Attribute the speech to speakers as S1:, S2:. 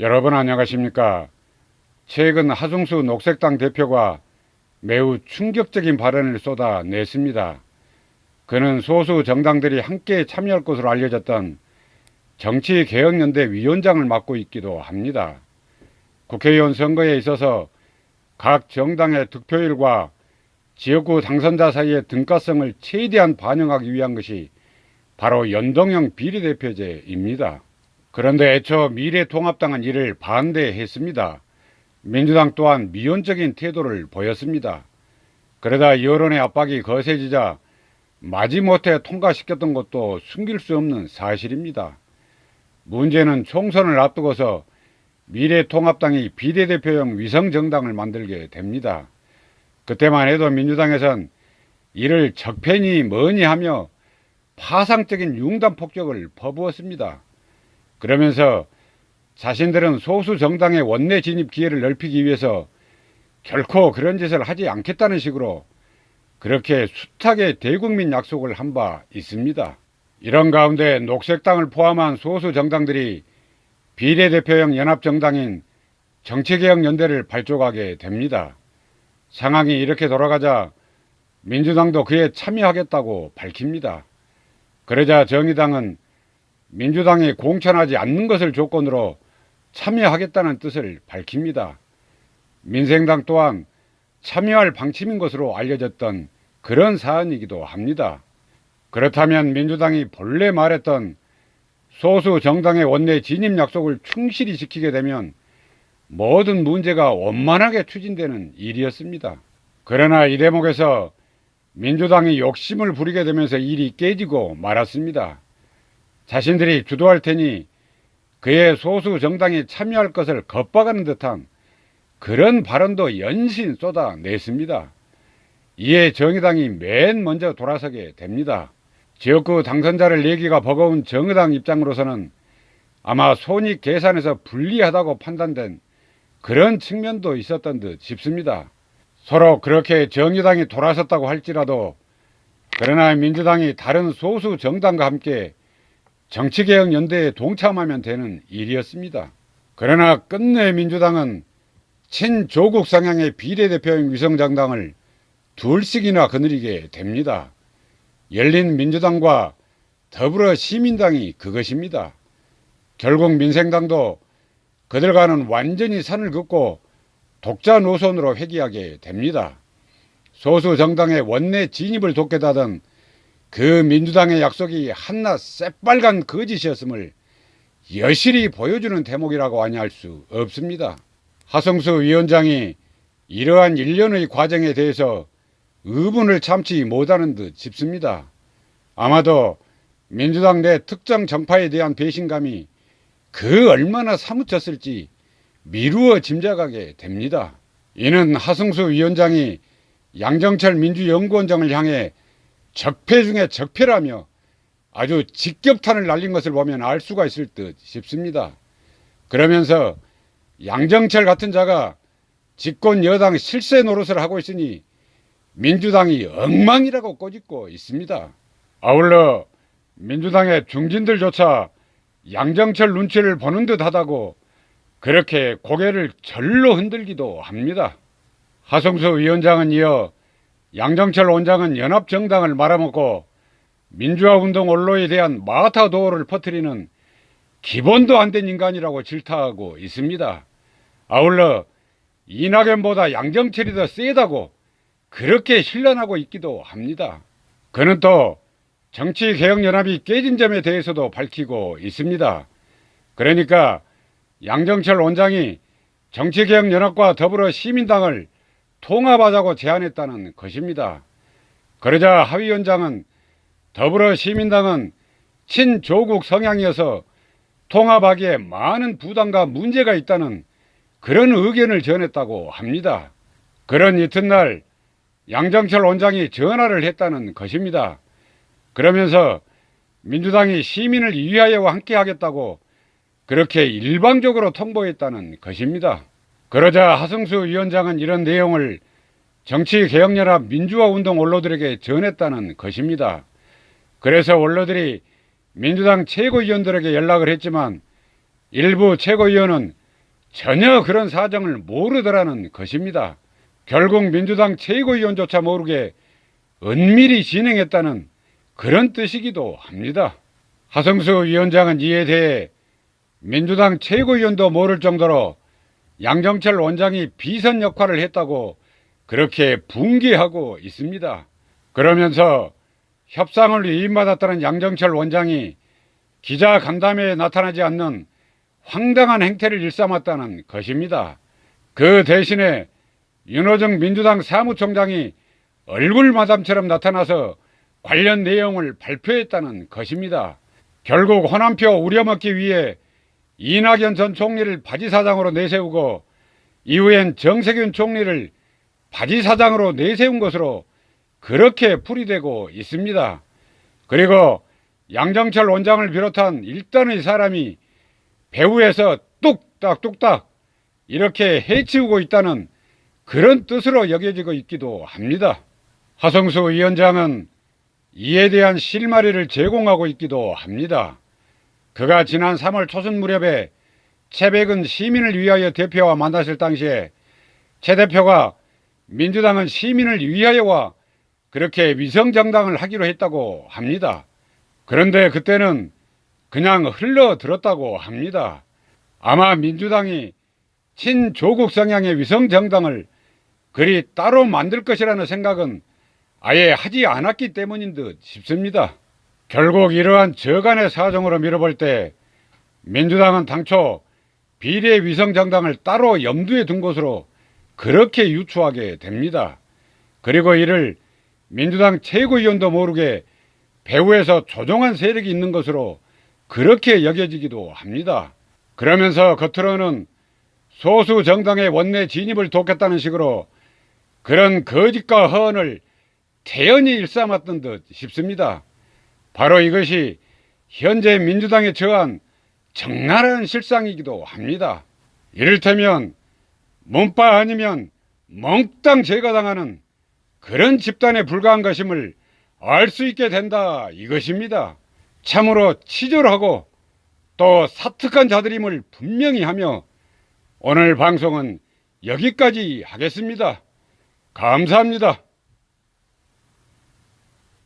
S1: 여러분 안녕하십니까? 최근 하승수 녹색당 대표가 매우 충격적인 발언을 쏟아냈습니다. 그는 소수 정당들이 함께 참여할 것으로 알려졌던 정치개혁연대 위원장을 맡고 있기도 합니다. 국회의원 선거에 있어서 각 정당의 득표율과 지역구 당선자 사이의 등가성을 최대한 반영하기 위한 것이 바로 연동형 비례대표제입니다. 그런데 애초 미래통합당은 이를 반대했습니다. 민주당 또한 미온적인 태도를 보였습니다. 그러다 여론의 압박이 거세지자 마지못해 통과시켰던 것도 숨길 수 없는 사실입니다. 문제는 총선을 앞두고서 미래통합당이 비례대표형 위성정당을 만들게 됩니다. 그때만 해도 민주당에선 이를 적폐니 뭐니 하며 파상적인 융단 폭격을 퍼부었습니다. 그러면서 자신들은 소수 정당의 원내 진입 기회를 넓히기 위해서 결코 그런 짓을 하지 않겠다는 식으로 그렇게 숱하게 대국민 약속을 한 바 있습니다. 이런 가운데 녹색당을 포함한 소수 정당들이 비례대표형 연합정당인 정치개혁연대를 발족하게 됩니다. 상황이 이렇게 돌아가자 민주당도 그에 참여하겠다고 밝힙니다. 그러자 정의당은 민주당이 공천하지 않는 것을 조건으로 참여하겠다는 뜻을 밝힙니다. 민생당 또한 참여할 방침인 것으로 알려졌던 그런 사안이기도 합니다. 그렇다면 민주당이 본래 말했던 소수 정당의 원내 진입 약속을 충실히 지키게 되면 모든 문제가 원만하게 추진되는 일이었습니다. 그러나 이 대목에서 민주당이 욕심을 부리게 되면서 일이 깨지고 말았습니다. 자신들이 주도할 테니 그의 소수 정당이 참여할 것을 겁박하는 듯한 그런 발언도 연신 쏟아냈습니다. 이에 정의당이 맨 먼저 돌아서게 됩니다. 지역구 당선자를 내기가 버거운 정의당 입장으로서는 아마 손익 계산에서 불리하다고 판단된 그런 측면도 있었던 듯 싶습니다. 서로 그렇게 정의당이 돌아섰다고 할지라도 그러나 민주당이 다른 소수 정당과 함께 정치개혁 연대에 동참하면 되는 일이었습니다. 그러나 끝내 민주당은 친조국 성향의 비례대표형 위성정당을 둘씩이나 거느리게 됩니다. 열린 민주당과 더불어 시민당이 그것입니다. 결국 민생당도 그들과는 완전히 산을 긋고 독자 노선으로 회귀하게 됩니다. 소수 정당의 원내 진입을 돕겠다던 그 민주당의 약속이 한낱 새빨간 거짓이었음을 여실히 보여주는 대목이라고 아니할 수 없습니다. 하성수 위원장이 이러한 일련의 과정에 대해서 의문을 참지 못하는 듯 싶습니다. 아마도 민주당 내 특정 정파에 대한 배신감이 그 얼마나 사무쳤을지 미루어 짐작하게 됩니다. 이는 하승수 위원장이 양정철 민주연구원장을 향해 적폐 중에 적폐라며 아주 직격탄을 날린 것을 보면 알 수가 있을 듯 싶습니다. 그러면서 양정철 같은 자가 집권 여당 실세 노릇을 하고 있으니 민주당이 엉망이라고 꼬집고 있습니다. 아울러 민주당의 중진들조차 양정철 눈치를 보는 듯 하다고 그렇게 고개를 절로 흔들기도 합니다. 하성수 위원장은 이어 양정철 원장은 연합정당을 말아먹고 민주화운동 언로에 대한 마타도어를 퍼뜨리는 기본도 안 된 인간이라고 질타하고 있습니다. 아울러 이낙연보다 양정철이 더 세다고 그렇게 신란하고 있기도 합니다. 그는 또 정치개혁연합이 깨진 점에 대해서도 밝히고 있습니다. 그러니까 양정철 원장이 정치개혁연합과 더불어 시민당을 통합하자고 제안했다는 것입니다. 그러자 하위원장은 더불어 시민당은 친조국 성향이어서 통합하기에 많은 부담과 문제가 있다는 그런 의견을 전했다고 합니다. 그런 이튿날 양정철 원장이 전화를 했다는 것입니다. 그러면서 민주당이 시민을 위하여 함께 하겠다고 그렇게 일방적으로 통보했다는 것입니다. 그러자 하승수 위원장은 이런 내용을 정치개혁연합 민주화운동 원로들에게 전했다는 것입니다. 그래서 원로들이 민주당 최고위원들에게 연락을 했지만 일부 최고위원은 전혀 그런 사정을 모르더라는 것입니다. 결국 민주당 최고위원조차 모르게 은밀히 진행했다는 그런 뜻이기도 합니다. 하성수 위원장은 이에 대해 민주당 최고위원도 모를 정도로 양정철 원장이 비선 역할을 했다고 그렇게 붕괴하고 있습니다. 그러면서 협상을 위임받았다는 양정철 원장이 기자 간담회에 나타나지 않는 황당한 행태를 일삼았다는 것입니다. 그 대신에 윤호정 민주당 사무총장이 얼굴 마담처럼 나타나서 관련 내용을 발표했다는 것입니다. 결국 호남표 우려먹기 위해 이낙연 전 총리를 바지사장으로 내세우고 이후엔 정세균 총리를 바지사장으로 내세운 것으로 그렇게 풀이되고 있습니다. 그리고 양정철 원장을 비롯한 일단의 사람이 배후에서 뚝딱뚝딱 이렇게 해치우고 있다는 그런 뜻으로 여겨지고 있기도 합니다. 하성수 위원장은 이에 대한 실마리를 제공하고 있기도 합니다. 그가 지난 3월 초순 무렵에 최백은 시민을 위하여 대표와 만났을 당시에 최 대표가 민주당은 시민을 위하여와 그렇게 위성정당을 하기로 했다고 합니다. 그런데 그때는 그냥 흘러들었다고 합니다. 아마 민주당이 친조국 성향의 위성정당을 그리 따로 만들 것이라는 생각은 아예 하지 않았기 때문인 듯 싶습니다. 결국 이러한 저간의 사정으로 밀어볼 때 민주당은 당초 비례 위성정당을 따로 염두에 둔 것으로 그렇게 유추하게 됩니다. 그리고 이를 민주당 최고위원도 모르게 배후에서 조종한 세력이 있는 것으로 그렇게 여겨지기도 합니다. 그러면서 겉으로는 소수 정당의 원내 진입을 돕겠다는 식으로 그런 거짓과 허언을 태연히 일삼았던 듯 싶습니다. 바로 이것이 현재 민주당에 처한 적나라한 실상이기도 합니다. 이를테면 문바 아니면 몽땅 제거당하는 그런 집단에 불과한 것임을 알 수 있게 된다 이것입니다. 참으로 치졸하고 또 사특한 자들임을 분명히 하며 오늘 방송은 여기까지 하겠습니다. 감사합니다.